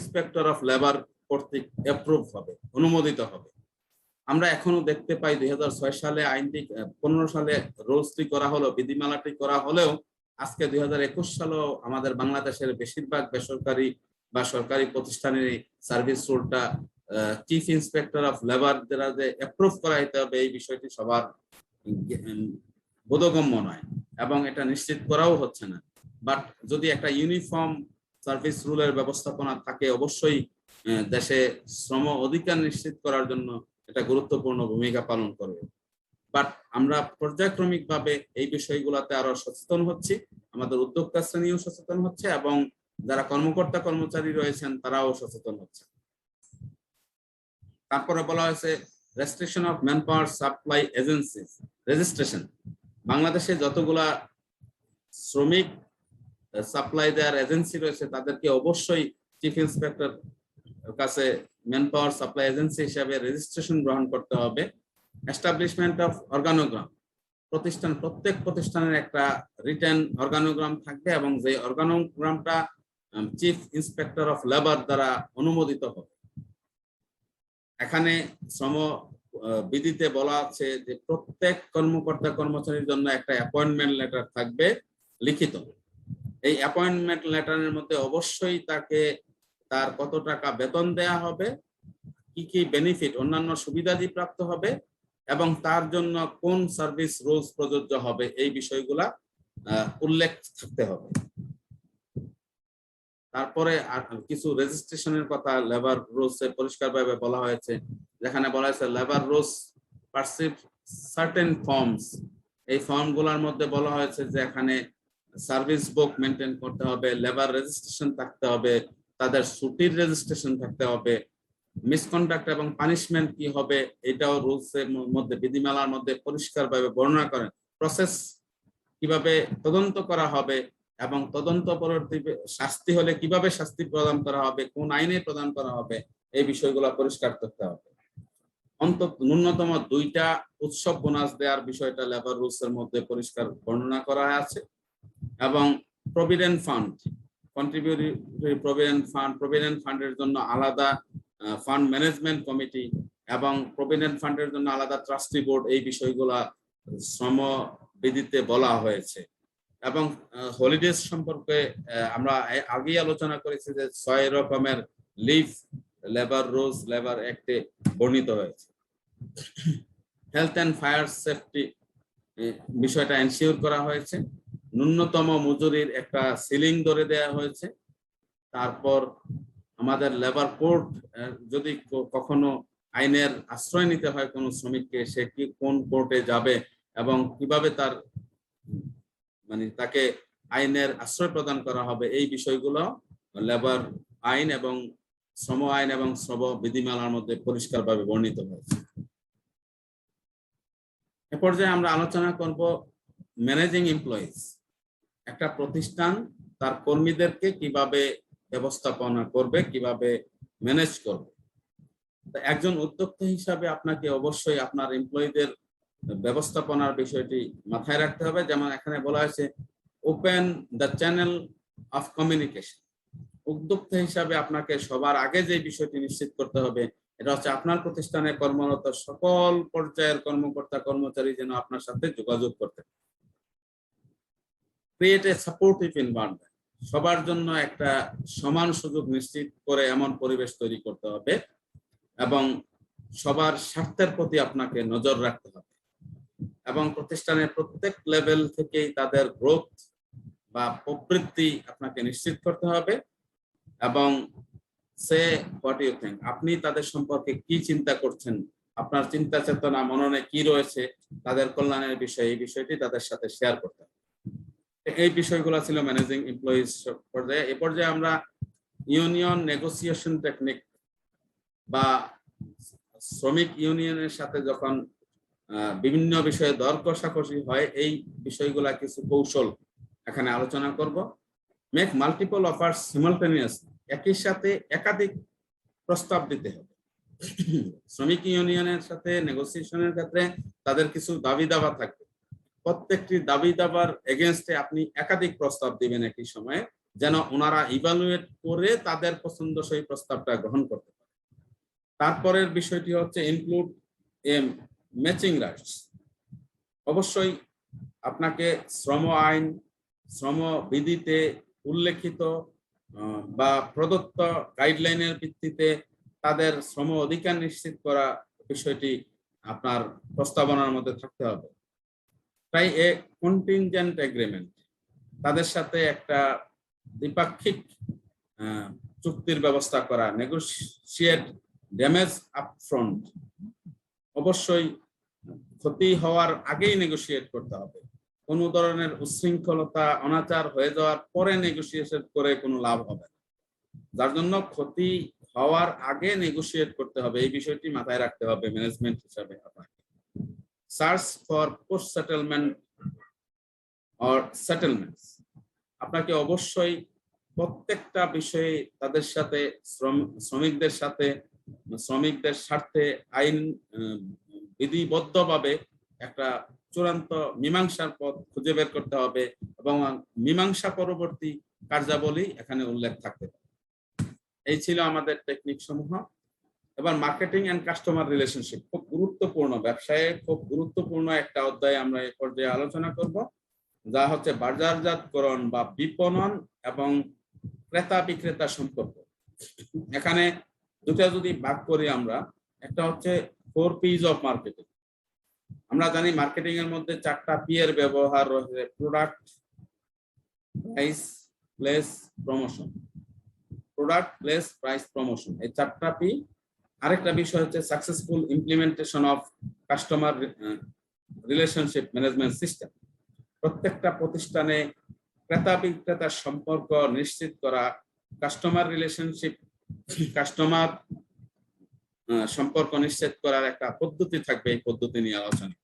Inspector of labour কর্তৃক approve হবে, অনুমোদিত হবে। আমরা এখনও দেখতে পাই দুই সালে আইনটি পনেরো সালে রোলসটি করা হলো, বিধিমালাটি করা হলেও আজকে দুই হাজার সালেও আমাদের বাংলাদেশের বেশিরভাগ বেসরকারি বা সরকারি প্রতিষ্ঠানের সার্ভিস রুলটা চিফ ইন্সপেক্টর অফ লেবার যারা যে অ্যাপ্রুভ করাইতে হবে এই বিষয়টি সবার বোধগম্য নয় এবং এটা নিশ্চিত করাও হচ্ছে না। বাট যদি একটা ইউনিফর্ম সার্ভিস রুলের ব্যবস্থাপনা থাকে অবশ্যই দেশে শ্রম অধিকার নিশ্চিত করার জন্য এটা গুরুত্বপূর্ণ ভূমিকা পালন করবে। বাট আমরা পর্যায়ক্রমিক ভাবে এই বিষয়গুলোতে আরও সচেতন হচ্ছি, আমাদের উদ্যোক্তা শ্রেণীও সচেতন হচ্ছে এবং যারা কর্মকর্তা কর্মচারী রয়েছেন তারাও সচেতন হচ্ছে। তারপরে বলা হয়েছে registration of manpower supply agencies registration বাংলাদেশে যতগুলা শ্রমিক সাপ্লাই দেওয়ার এজেন্সি রয়েছে, তাদেরকে অবশ্যই চিফ ইন্সপেক্টর কাছে ম্যান পাওয়ার সাপ্লাই এজেন্সি হিসাবে রেজিস্ট্রেশন গ্রহণ করতে হবে। এস্টাবলিশমেন্ট অফ অর্গানোগ্রাম প্রতিষ্ঠান, প্রত্যেক প্রতিষ্ঠানের একটা রিটার্ন অর্গানোগ্রাম থাকবে এবং যে অর্গানোগ্রামটা চিফ ইন্সপেক্টর অফ লেবার দ্বারা অনুমোদিত হবে। এখানে শ্রম বিধিতে বলা আছে যে প্রত্যেক কর্মকর্তা কর্মচারীর জন্য একটা অ্যাপয়েন্টমেন্ট লেটার থাকবে, লিখিত। এই অ্যাপয়েন্টমেন্ট লেটারের মধ্যে অবশ্যই তাকে তার কত টাকা বেতন দেয়া হবে, কি কি বেনিফিট অন্যান্য সুবিধাদি প্রাপ্ত হবে, এবং তার জন্য কোন সার্ভিস রুলস প্রযোজ্য হবে, এই বিষয়গুলা উল্লেখ থাকতে হবে। তারপরে কিছু রেজিস্ট্রেশনের কথা লেবার রুলস এ পরিষ্কারভাবে বলা হয়েছে, যেখানে বলা হয়েছে labour rules perceive certain forms এই ফর্মগুলোর মধ্যে বলা হয়েছে যে এখানে সার্ভিস বুক মেনটেন করতে হবে লেবার রেজিস্ট্রেশন থাকতে হবে, তাদের ছুটির রেজিস্ট্রেশন থাকতে হবে মিসকন্ডাক্ট এবং পানিশমেন্ট কি হবে, এটাও রুলস এর মধ্যে, বিধিমালার মধ্যে পরিষ্কারভাবে বর্ণনা করেন। প্রসেস কীভাবে তদন্ত করা হবে এবং তদন্ত পরবর্তী শাস্তি হলে কীভাবে শাস্তি প্রদান করা হবে, কোন আইনে প্রদান করা হবে, এই বিষয়গুলো পরিষ্কার করতে হবে। অন্তত ন্যূনতম দুইটা উৎসব বোনাস দেওয়ার বিষয়টা লেবার রুলস এর মধ্যে পরিষ্কার বর্ণনা করা আছে। এবং provident fund contributory provident fund provident ফান্ডের জন্য আলাদা ফান্ড ম্যানেজমেন্ট কমিটি এবং প্রভিডেন্ট ফান্ডের জন্য আলাদা ট্রাস্টি বোর্ড এই বিষয়গুলা শ্রম বিধিতে বলা হয়েছে। এবং হলিডেজ সম্পর্কে আমরা আগেই আলোচনা করেছি যে ছয় রকমের লিভ লেবার রোজ লেবার অ্যাক্টে বর্ণিত হয়েছে। হেলথ অ্যান্ড ফায়ার সেফটি বিষয়টা এনশিওর করা হয়েছে। ন্যূনতম মজুরির একটা সিলিং ধরে দেয়া হয়েছে। তারপর আমাদের লেবার কোর্ট যদি কখনো আইনের আশ্রয় নিতে হয় কোনো শ্রমিককে, সে কি কোন কোর্টে যাবে এবং কীভাবে তার মানে তাকে আইনের আশ্রয় প্রদান করা হবে, এই বিষয়গুলো লেবার আইন এবং শ্রম আইন এবং শ্রম বিধিমালার মধ্যে পরিষ্কারভাবে বর্ণিত হয়েছে। এ পর্যায়ে আমরা আলোচনা করব ম্যানেজিং এমপ্লয়িজ একটা প্রতিষ্ঠান তার কর্মীদেরকে কীভাবে ব্যবস্থাপনা করবে, কীভাবে ম্যানেজ করবে। একজন উদ্যোক্তা হিসাবে আপনাকে অবশ্যই আপনার এমপ্লয়ীদের ব্যবস্থাপনার বিষয়টি মাথায় রাখতে হবে। যেমন এখানে বলা হয়েছে open the channel of communication উদ্যোক্তা হিসাবে আপনাকে সবার আগে যে বিষয়টি নিশ্চিত করতে হবে, এটা হচ্ছে আপনার প্রতিষ্ঠানে কর্মরত সকল পর্যায়ের কর্মকর্তা কর্মচারী যেন আপনার সাথে যোগাযোগ করতে ক্রিয়েট এ সাপোর্টিভ এনভায়রনমেন্ট সবার জন্য একটা সমান সুযোগ নিশ্চিত করে এমন পরিবেশ তৈরি করতে হবে এবং সবার স্বার্থের প্রতি আপনাকে নজর রাখতে হবে। এবং প্রতিষ্ঠানের প্রত্যেক লেভেল থেকেই তাদের গ্রোথ বা প্রবৃত্তি আপনাকে নিশ্চিত করতে হবে এবং সে হোয়াট ইউ থিঙ্ক আপনি তাদের সম্পর্কে কি চিন্তা করছেন? আপনার চিন্তা চেতনা, মননে কি রয়েছে? তাদের কল্যাণের বিষয়ে এই বিষয়টি তাদের সাথে শেয়ার করতে হবে। এই বিষয়গুলো ছিল ম্যানেজিং এমপ্লয়িজ পর্যায়ে। এ পর্যায়ে আমরা ইউনিয়ন নেগোসিয়েশন টেকনিক বা শ্রমিক ইউনিয়নের সাথে যখন বিভিন্ন বিষয়ে দর কষাকষি হয়, এই বিষয়গুলা কিছু কৌশল এখানে আলোচনা করব। মেক মাল্টিপল অফার সিমালটেনিয়াস একই সাথে একাধিক প্রস্তাব দিতে হবে। শ্রমিক ইউনিয়নের সাথে নেগোসিয়েশনের ক্ষেত্রে তাদের কিছু দাবি দাবা থাকবে। প্রত্যেকটি দাবি দাবার এগেনস্টে আপনি একাধিক প্রস্তাব দিবেন একই সময়ে, যেন ওনারা ইভালুয়েট করে তাদের পছন্দসই প্রস্তাবটা গ্রহণ করতে পারে। তারপরের বিষয়টি হচ্ছে ইনক্লুড এ ম্যাচিং রাইটস অবশ্যই আপনাকে শ্রম আইন, শ্রম বিধিতে উল্লেখিত বা প্রদত্ত গাইডলাইনের ভিত্তিতে তাদের শ্রম অধিকার নিশ্চিত করা বিষয়টি আপনার প্রস্তাবনার মধ্যে থাকতে হবে। তাই এ কন্টিনজেন্ট এগ্রিমেন্ট তাদের সাথে একটা দ্বিপাক্ষিক চুক্তির ব্যবস্থা করা নেগোসিয়েট ড্যামেজ আপফ্রন্ট অবশ্যই ক্ষতি হওয়ার আগেই নেগোসিয়েট করতে হবে। কোনো ধরনের উচ্ছৃঙ্খলতা অনাচার হয়ে যাওয়ার পরে নেগোসিয়েশন করে কোনো লাভ হবে না। যার জন্য ক্ষতি হওয়ার আগে নেগোসিয়েট করতে হবে। এই বিষয়টি মাথায় রাখতে হবে ম্যানেজমেন্ট হিসাবে আপনাকে। Search for post settlement or settlements. আপনাকে অবশ্যই প্রত্যেকটা বিষয়ে তাদের সাথে শ্রম- শ্রমিকদের সাথে, শ্রমিকদের স্বার্থে আইন, বিধিবদ্ধভাবে একটা চূড়ান্ত মীমাংসার পথ খুঁজে বের করতে হবে এবং মীমাংসা পরবর্তী কার্যাবলী এখানে উল্লেখ থাকতে পারে। এই ছিল আমাদের টেকনিক সমূহ। এবার মার্কেটিং অ্যান্ড কাস্টমার রিলেশনশিপ খুব গুরুত্বপূর্ণ ব্যবসায়ে খুব গুরুত্বপূর্ণ একটা অধ্যায় আমরা এই পর্যায়ে আলোচনা করব, যা হচ্ছে বাজারজাতকরণ বা বিপণন এবং ক্রেতা বিক্রেতা সম্পর্ক। এখানে দুটা যদি ভাগ করি আমরা, একটা হচ্ছে ফোর পিস অফ মার্কেটিং আমরা জানি মার্কেটিং এর মধ্যে চারটা পি এর ব্যবহার রয়েছে product price place promotion product place price promotion এই চারটা পি আরেকটা বিষয় হচ্ছে successful implementation of customer relationship management system প্রত্যেকটা প্রতিষ্ঠানে ক্রেতা বিক্রেতার সম্পর্ক নিশ্চিত করা কাস্টমার রিলেশনশিপ কাস্টমার সম্পর্ক নিশ্চিত করার একটা পদ্ধতি থাকবে এই পদ্ধতি নিয়ে আলোচনা।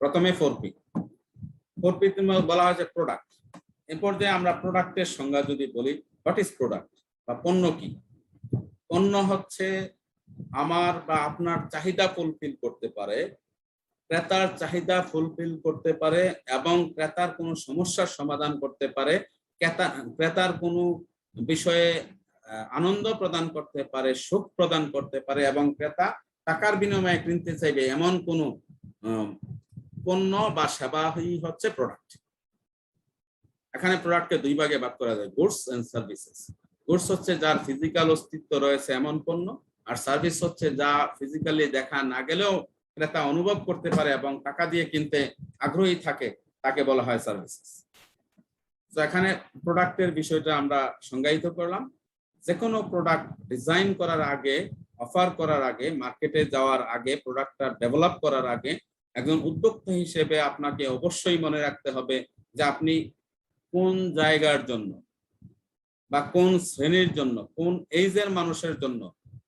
প্রথমে ফোর পি ফোর পি বলা হয়েছে প্রোডাক্ট এ পর্যায়ে আমরা প্রোডাক্টের সংজ্ঞা যদি বলি হোয়াট ইজ প্রোডাক্ট বা পণ্য কি? পণ্য হচ্ছে আমার বা আপনার চাহিদা ফুলফিল করতে পারে, ক্রেতার চাহিদা ফুলফিল করতে পারে এবং ক্রেতার কোনো সমস্যার সমাধান করতে পারে, ক্রেতা, ক্রেতার কোনো বিষয়ে আনন্দ প্রদান করতে পারে, সুখ প্রদান করতে পারে এবং ক্রেতা টাকার বিনিময়ে কিনতে চাইবে এমন কোনো পণ্য বা সেবাই হচ্ছে প্রোডাক্ট এখানে প্রোডাক্টকে দুই ভাগে ভাগ করা যায় গুডস এন্ড সার্ভিসেস গুডস হচ্ছে যার ফিজিক্যাল অস্তিত্ব রয়েছে এমন পণ্য, আর সার্ভিস হচ্ছে যা ফিজিক্যালি দেখা না গেলেও ক্রেতা অনুভব করতে পারে এবং টাকা দিয়ে কিনতে আগ্রহী থাকে, তাকে বলা হয় সার্ভিসেস এখানে প্রোডাক্টের বিষয়টা আমরা সংজ্ঞায়িত করলাম। যে কোনো প্রোডাক্ট ডিজাইন করার আগে অফার করার আগে মার্কেটে যাওয়ার আগে প্রোডাক্টটা ডেভেলপ করার আগে একজন উদ্যোক্তা হিসেবে আপনাকে অবশ্যই মনে রাখতে হবে যে আপনি কোন জায়গার জন্য বা কোন শ্রেণির জন্য, কোন এইজের মানুষের জন্য,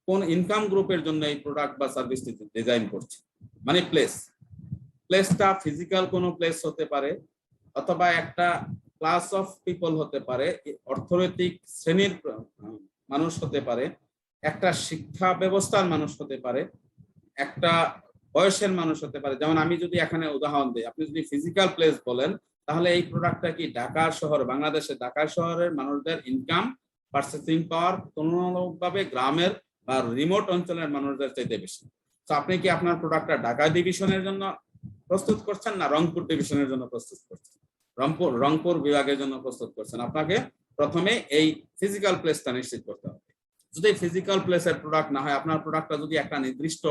কোন ইনকাম গ্রুপের জন্য এই প্রোডাক্ট বা সার্ভিসটি ডিজাইন করছে। মানে প্লেস প্লেসটা ফিজিক্যাল কোনো প্লেস হতে পারে, অথবা একটা ক্লাস অফ পিপল হতে পারে, অর্থনৈতিক শ্রেণির মানুষ হতে পারে, একটা শিক্ষা ব্যবস্থার মানুষ হতে পারে, একটা বয়সের মানুষ হতে পারে। যেমন আমি যদি এখানে উদাহরণ দিই, আপনি যদি ফিজিক্যাল প্লেস বলেন তাহলে এই প্রোডাক্টটা কি ঢাকা শহর, বাংলাদেশে ঢাকা শহরের মানুষদের ইনকাম পার্চেসিং পাওয়ার তুলনামূলকভাবে গ্রামের বা রিমোট অঞ্চলের মানুষদের চাইতে বেশি? তো আপনি কি আপনার প্রোডাক্টটা ঢাকা ডিভিশনের জন্য প্রস্তুত করছেন না রংপুর ডিভিশনের জন্য প্রস্তুত করছেন? রংপুর রংপুর বিভাগের জন্য প্রস্তুত করছেন। আপনাকে প্রথমে এই ফিজিক্যাল প্লেসটা নিশ্চিত করতে হবে। যদি ফিজিক্যাল প্লেসের প্রোডাক্ট না হয়, আপনার প্রোডাক্টটা যদি একটা নির্দিষ্ট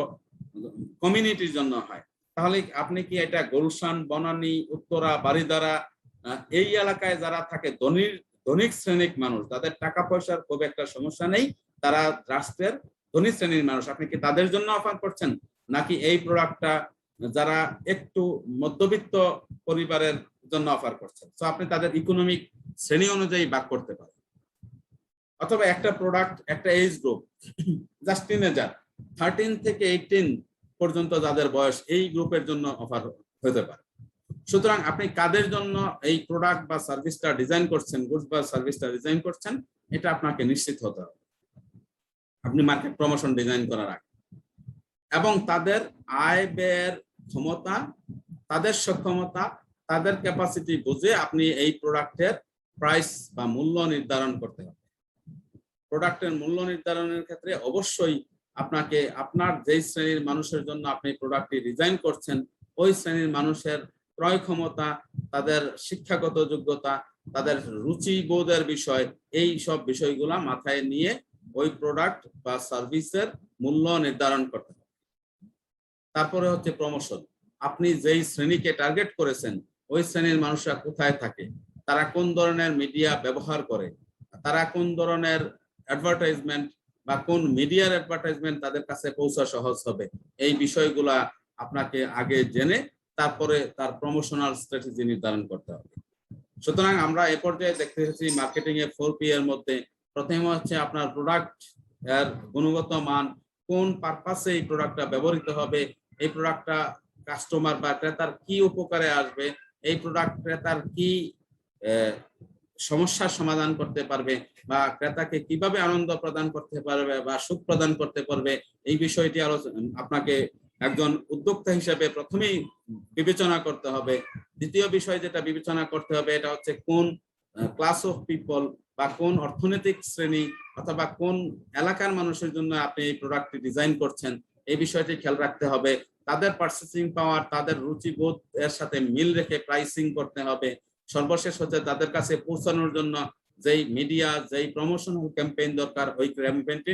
কমিউনিটির জন্য হয় তাহলে আপনি কি এটা গুলশান, বনানী, উত্তরা বাড়িদারা এই এলাকায় যারা থাকে ধনীর ধনিক শ্রেণির মানুষ, তাদের টাকা পয়সার খুব একটা সমস্যা নেই, তারা রাষ্ট্রের ধনী শ্রেণির মানুষ। আপনি কি তাদের জন্য অফার করছেন? নাকি এই প্রোডাক্টটা যারা একটু মধ্যবিত্ত পরিবারের জন্য অফার করছেন? তো আপনি তাদের ইকোনমিক শ্রেণি অনুযায়ী ভাগ করতে পারেন। অথবা একটা প্রোডাক্ট একটা age group just teenager thirteen থেকে এইটিন পর্যন্ত যাদের বয়স এই গ্রুপের জন্য অফার হতে পারে। সুতরাং আপনি কাদের জন্য এই প্রোডাক্ট বা সার্ভিসটা ডিজাইন করছেন গুডস বা সার্ভিসটা ডিজাইন করছেন, এটা আপনাকে নিশ্চিত হতে হবে। আপনি মার্কেট প্রমোশন ডিজাইন করার আগে। এবং তাদের আয় ব্যয়ের ক্ষমতা, তাদের সক্ষমতা, তাদের ক্যাপাসিটি বুঝে আপনি এই প্রোডাক্টের প্রাইস বা মূল্য নির্ধারণ করতে হবে। প্রোডাক্টের মূল্য নির্ধারণের ক্ষেত্রে অবশ্যই আপনাকে আপনার যেই শ্রেণির মানুষের জন্য আপনি প্রোডাক্টটি ডিজাইন করছেন, ওই শ্রেণির মানুষের ক্রয় ক্ষমতা, তাদের শিক্ষাগত যোগ্যতা, তাদের রুচি বোধের বিষয়, এই সব বিষয়গুলা মাথায় নিয়ে ওই প্রোডাক্ট বা সার্ভিসের মূল্য নির্ধারণ করতে হবে। তারপরে হচ্ছে প্রমোশন আপনি যেই শ্রেণীকে টার্গেট করেছেন, ওই শ্রেণির মানুষরা কোথায় থাকে? তারা কোন ধরনের মিডিয়া ব্যবহার করে? তারা কোন ধরনের অ্যাডভার্টাইজমেন্ট বা কোন মিডিয়ার অ্যাডভার্টাইজমেন্ট তাদের কাছে পৌঁছা সহজ হবে। এই বিষয়গুলা আপনাকে আগে জেনে তারপরে তার প্রমোশনাল স্ট্র্যাটেজি নির্ধারণ করতে হবে। সুতরাং আমরা এ পর্যায়ে দেখতে এসেছি মার্কেটিং এর ফোর পি এর মধ্যে প্রথমে হচ্ছে আপনার প্রোডাক্টের গুণগত মান, কোন পারপাসে এই প্রোডাক্টটা ব্যবহৃত হবে, এই প্রোডাক্টটা কাস্টমার বা ক্রেতার কি উপকারে আসবে, এই প্রোডাক্ট ক্রেতার কি সমস্যার সমাধান করতে পারবে বা ক্রেতাকে কীভাবে আনন্দ প্রদান করতে পারবে বা সুখ প্রদান করতে পারবে, এই বিষয়টি আরও আপনাকে একজন উদ্যোক্তা হিসেবে প্রথমেই বিবেচনা করতে হবে। দ্বিতীয় বিষয় যেটা বিবেচনা করতে হবে, এটা হচ্ছে কোন ক্লাস অফ পিপল বা কোন অর্থনৈতিক শ্রেণি অথবা কোন এলাকার মানুষের জন্য আপনি এই প্রোডাক্টটি ডিজাইন করছেন, এই বিষয়টি খেয়াল রাখতে হবে। তাদের পার্চেসিং পাওয়ার তাদের রুচিবোধ এর সাথে মিল রেখে প্রাইসিং করতে হবে। সর্বশেষ হচ্ছে তাদের কাছে পৌঁছানোর জন্য যেই মিডিয়া যেই প্রমোশনাল ক্যাম্পেইন দরকার ওই ক্যাম্পেইনটি